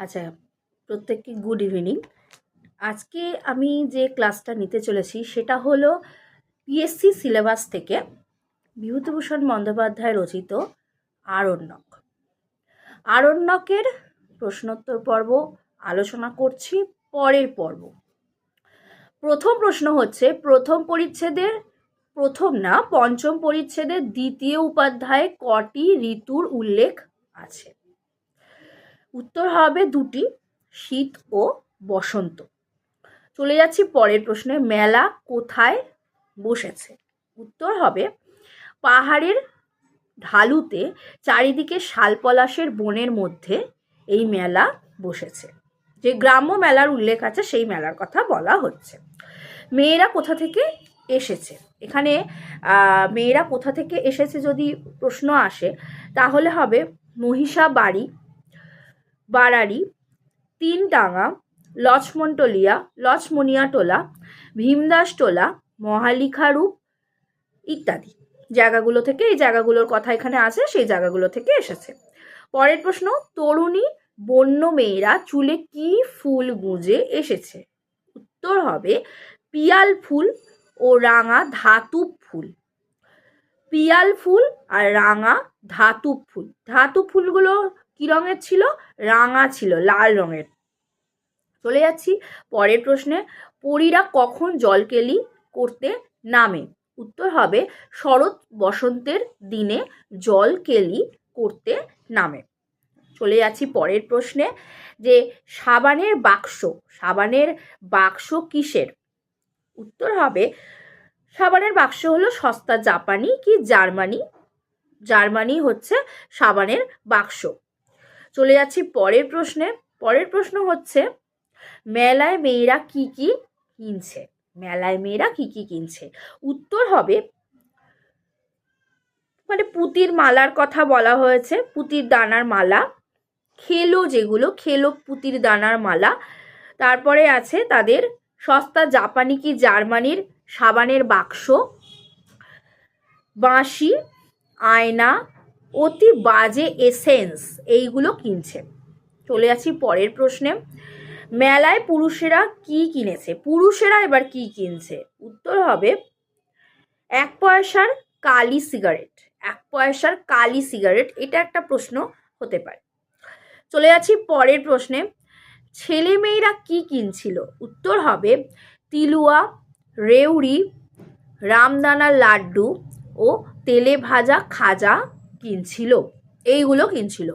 আচ্ছা প্রত্যেককে good evening আজকে আমি যে ক্লাসটা নিতে চলেছি, সেটা হলো পিএসসি সিলেবাস থেকে বিভূতিভূষণ বন্দ্যোপাধ্যায় রচিত আরণ্যক। আরণ্যকের প্রশ্নোত্তর পর্ব আলোচনা করছি পরের পর্ব। প্রথম প্রশ্ন হচ্ছে, প্রথম পরিচ্ছেদের, প্রথম না, পঞ্চম পরিচ্ছেদের দ্বিতীয় উপাধ্যায়ে কটি ঋতুর উল্লেখ আছে? উত্তর হবে দুটি, শীত ও বসন্ত। চলে যাচ্ছি পরের প্রশ্নে, মেলা কোথায় বসেছে? উত্তর হবে পাহাড়ের ঢালুতে চারিদিকে শালপলাশের বনের মধ্যে এই মেলা বসেছে। যে গ্রাম্য মেলার উল্লেখ আছে, সেই মেলার কথা বলা হচ্ছে। মেয়েরা কোথা থেকে এসেছে? এখানে মেয়েরা কোথা থেকে এসেছে যদি প্রশ্ন আসে, তাহলে হবে মহিষা বাড়ি বারাড়ি তিনটাঙা লক্ষ্মণটলিয়া লক্ষ্মণিয়াটোলা ভীমদাসটোলা, মহালিখারূপ ইত্যাদি। জায়গাগুলো থেকে এই জায়গাগুলোর কথা এখানে আছে, সেই জায়গাগুলো থেকে এসেছে। পরের প্রশ্ন, তরুণী বন্য মেয়েরা চুলে কি ফুল গুঁজে এসেছে? উত্তর হবে, পিয়াল ফুল ও রাঙা ধাতব ফুল। পিয়াল ফুল আর রাঙা ধাতব ফুল। ধাতু ফুলগুলো কি রঙের ছিল? রাঙা ছিল, লাল রঙের। চলে যাচ্ছি পরের প্রশ্নে। পরীরা কখন জলকেলি করতে নামে? উত্তর হবে শরৎ বসন্তের দিনে জলকেলি করতে নামে। চলে যাচ্ছি পরের প্রশ্নে যে সাবানের বাক্স সাবানের বাক্স কিসের? উত্তর হবে সাবানের বাক্স হলো সস্তা জাপানি কি জার্মানি? জার্মানি হচ্ছে সাবানের বাক্স। চলে যাচ্ছি পরের প্রশ্নে। পরের প্রশ্ন হচ্ছে, মেলায় মেয়েরা কি কি কিনছে? মেলায় মেয়েরা কি কি কিনছে? উত্তর হবে মানে পুতির মালার কথা বলা হয়েছে, পুতির দানার মালা। খেলো যেগুলো, খেলো পুতির দানার মালা। তারপরে আছে তাদের সস্তা জাপানি কি জার্মানির সাবানের বাক্স। বাঁশি, আয়না অতি বাজে এসেন্স এইগুলো কিনছে। চলে যাচ্ছি পরের প্রশ্নে। মেলায় পুরুষেরা কি কিনেছে? পুরুষেরা এবার কি কিনছে? উত্তর হবে, এক পয়সার কালি সিগারেট এক পয়সার কালি সিগারেট এটা একটা প্রশ্ন হতে পারে। চলে যাচ্ছি পরের প্রশ্নে। ছেলে মেয়েরা কি কিনছিল? উত্তর হবে, তিলুয়া, রেউড়ি, রামদানা লাড্ডু ও তেলে ভাজা খাজা কিনছিল এইগুলো কিনছিল।